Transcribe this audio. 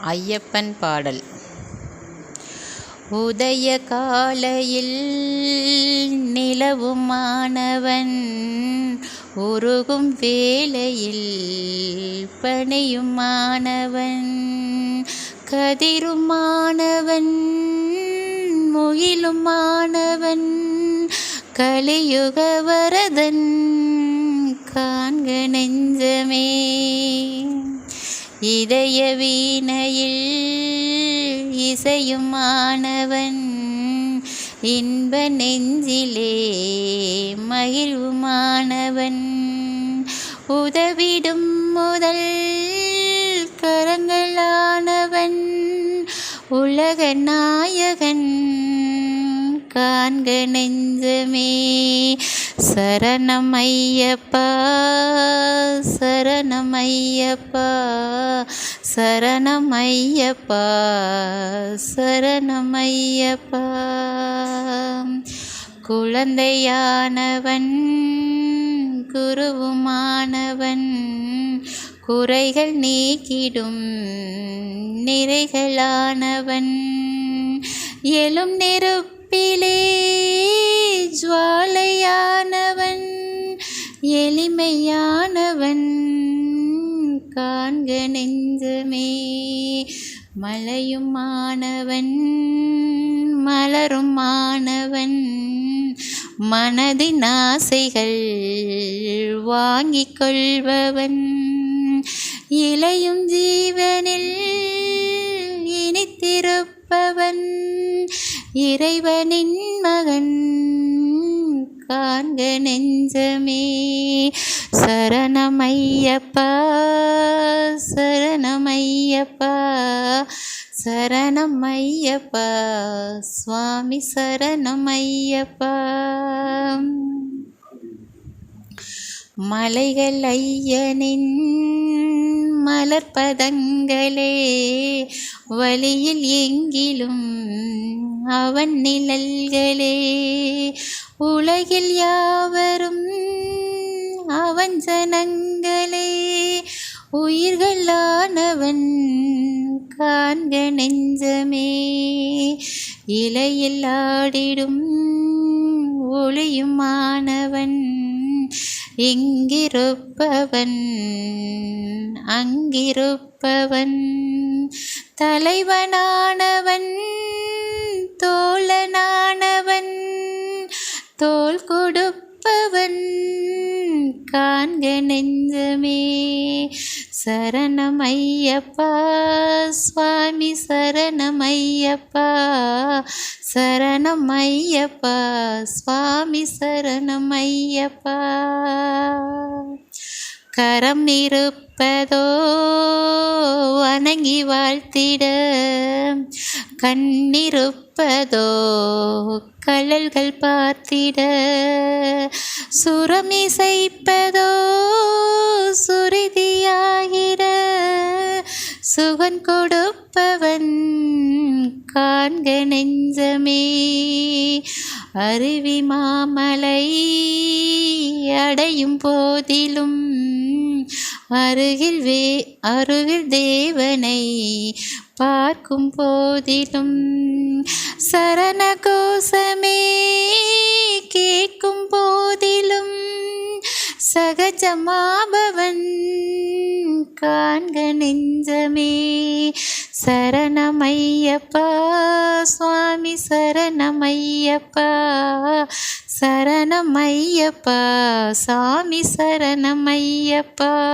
ஐயப்பன் பாடல். உதய காலையில் நிலவும் மாணவன் உருகும் வேலையில் பணியும் மாணவன் கதிரும் மாணவன் முகிலும் மாணவன் கலியுக வரதன் காண்க நெஞ்சமே. இதய வீணையில் இசையுமானவன் இன்ப நெஞ்சிலே மகிழ்வுமானவன் உதவிடும் முதல் கரங்களானவன். உலக நாயகன் காண்க நெஞ்சமே. சரணம் சரணமையப்பா சரணமையப்பா சரணமையப்பா. குழந்தையானவன் குருவுமானவன் குறைகள் நீக்கிடும் நிறைகளானவன். எழும் நெருப்பிலே ஜுவாலையானவன் எளிமையான காண்க நெஞ்சமே. மலையும் மாணவன் மலரும் மாணவன் மனதின் ஆசைகள் வாங்கிக் கொள்பவன். இலையும் ஜீவனில் இனித்திருப்பவன் இறைவனின் மகன். காண்க நெஞ்சமே. சரணமையப்பா சரணமையப்பா சரணமையப்பா சுவாமி சரணமையப்பா. மலைகள் ஐயனின் மலர்பதங்களே வழியில் எங்கிலும் அவன் நிழல்களே. உலகில் யாவரும் அவன் ஜனங்களே. உயிர்களானவன் காண்க நெஞ்சமே. இலையில் ஆடிடும் ஒளியுமானவன் இங்கிருப்பவன் அங்கிருப்பவன் தலைவனானவன் தோழனானவன் தோல் கொடுப்பவன் காண்க நெஞ்சமே சரணமையப்பா சுவாமி சரணமையப்பா சரணமையப்பா சுவாமி சரணமையப்பா. கரம் இருப்பதோ வணங்கி வாழ்த்திட கண்ணிருப்பதோ கழல்கள் பார்த்திட. சுரமிசைப்பதோ சுரிதி சுருதியாகிட சுகன் கொடுப்பவன் காண்க நெஞ்சமே. அருவி மாமலை அடையும் போதிலும் அருகில் வே அருகில் தேவனை பார்க்கும் போதிலும் சரண கோஷமே கேட்கும் போதிலும் சகஜமாபவன் காண்க நெஞ்சமே. சரணமையப்பா சுவாமி சரணமையப்பா. சரணமையப்பா சாமி சரணமையப்பா.